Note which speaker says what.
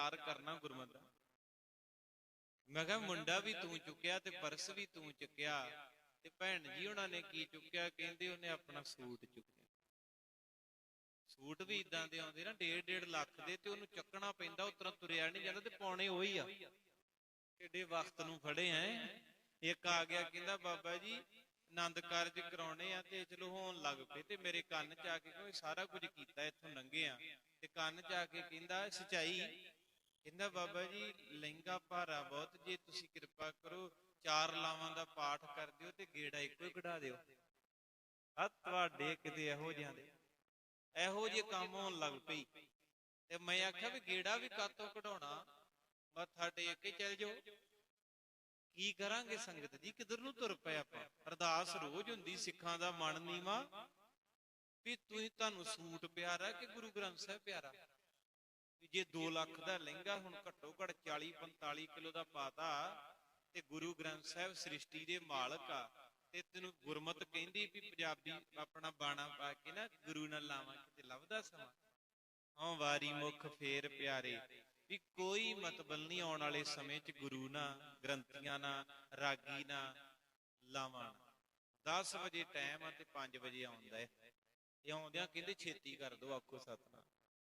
Speaker 1: ਪ੍ਰਚਾਰ ਕਰਨਾ ਗੁਰਮਤਿ। ਮੈਂ ਕਿਹਾ, ਮੁੰਡਾ ਵੀ ਤੂੰ ਚੁੱਕਿਆ ਤੇ ਪਰਸ ਵੀ ਤੂੰ ਚੁੱਕਿਆ। ਤੇ ਭੈਣ ਜੀ ਉਹਨਾਂ ਨੇ ਕੀ ਚੁੱਕਿਆ? ਕਹਿੰਦੇ ਉਹਨੇ ਆਪਣਾ ਸੂਟ ਚੁੱਕਿਆ। ਸੂਟ ਵੀ ਇਦਾਂ ਦੇ ਆਉਂਦੇ ਨਾ 1.5 ਲੱਖ ਦੇ ਤੇ ਉਹਨੂੰ ਚੱਕਣਾ ਪੈਂਦਾ, ਉਤਰਾ ਤੁਰਿਆ ਨਹੀਂ ਜਾਂਦਾ ਤੇ ਪਾਉਣੇ ਉਹੀ ਆ। ਕਿੱਡੇ ਵਕਤ ਨੂੰ ਫੜੇ ਐ। ਇੱਕ ਆ ਗਿਆ, ਕਹਿੰਦਾ, ਬਾਬਾ ਜੀ, ਆਨੰਦ ਕਾਰਜ ਕਰਾਉਣੇ ਆ ਤੇ ਚਲੋ ਹੋਣ ਲੱਗ ਪਏ ਤੇ ਮੇਰੇ ਕੰਨ ਚ ਆ ਕੇ ਕੋਈ ਸਾਰਾ ਕੁਝ ਕੀਤਾ, ਇੱਥੋਂ ਲੰਘੇ ਆ। ਤੇ ਕੰਨ ਚ ਆ ਕੇ ਕਹਿੰਦਾ, ਸਚਾਈ ਕਹਿੰਦਾ ਬਾਬਾ ਜੀ, ਲਹਿੰਗਾ ਭਾਰਾ ਬਹੁਤ, ਜੇ ਤੁਸੀਂ ਕਿਰਪਾ ਕਰੋ, ਚਾਰ ਲਾਵਾਂ ਦਾ ਪਾਠ ਕਰ ਦਿਓ ਤੇ ਗੇੜਾ ਇੱਕੋ ਹੀ ਕਢਾ ਦਿਓ। ਆ ਤੁਹਾਡੇ ਕਿਤੇ ਇਹੋ ਜਿਹਾਂ ਦੇ। ਇਹੋ ਜਿਹੇ ਕੰਮ ਹੋਣ ਲੱਗ ਪਈ। ਤੇ ਮੈਂ ਆਖਿਆ ਵੀ ਗੇੜਾ ਵੀ ਕਾਤੋਂ ਕਢਾਉਣਾ? ਮੱਥਾ ਟੇਕ ਕੇ ਚੱਲ ਜਾਓ। ਕੀ ਕਰਾਂਗੇ ਸੰਗਤ ਜੀ? ਕਿਧਰ ਨੂੰ ਤੁਰ ਪਏ ਆਪਾਂ? ਅਰਦਾਸ ਰੋਜ਼ ਹੁੰਦੀ, ਸਿੱਖਾਂ ਦਾ ਮਨ ਨੀਵਾ। ਵੀ ਤੁਸੀਂ ਤੁਹਾਨੂੰ ਸੂਟ ਪਿਆਰਾ ਕਿ ਗੁਰੂ ਗ੍ਰੰਥ ਸਾਹਿਬ ਪਿਆਰਾ? ਜੇ 2 ਲੱਖ ਦਾ ਲਹਿੰਗਾ ਹੁਣ ਘੱਟੋ ਘੱਟ 40 45 ਕਿਲੋ ਦਾ ਪਾਤਾ, ਤੇ ਗੁਰੂ ਗ੍ਰੰਥ ਸਾਹਿਬ ਸ੍ਰਿਸ਼ਟੀ ਦੇ ਮਾਲਕ ਆ, ਤੇ ਤੈਨੂੰ ਗੁਰਮਤ ਕਹਿੰਦੀ ਵੀ ਪੰਜਾਬੀ ਆਪਣਾ ਬਾਣਾ ਪਾ ਕੇ ਨਾ ਗੁਰੂ ਨਾਲ ਲਾਵਾਂ ਕਿਤੇ ਲੱਭਦਾ ਸਮਾਂ। ਹਾਂ ਵਾਰੀ ਮੁਖ ਫੇਰ ਪਿਆਰੇ, ਵੀ ਕੋਈ ਮਤਬਲ ਨਹੀਂ ਆਉਣ ਵਾਲੇ ਸਮੇਂ 'ਚ ਗੁਰੂ ਨਾ, ਗ੍ਰੰਥੀਆਂ ਨਾਲ ਰਾਗੀ ਨਾਲ ਲਾਵਾਂ। 10 ਵਜੇ ਟਾਈਮ ਆ ਤੇ 5 ਵਜੇ ਆਉਂਦਾ ਹੈ। ਇਹ ਆਉਂਦਿਆਂ ਕਹਿੰਦੇ ਛੇਤੀ ਕਰ ਦੋ, ਆਖੋ ਸਤਨਾਮ।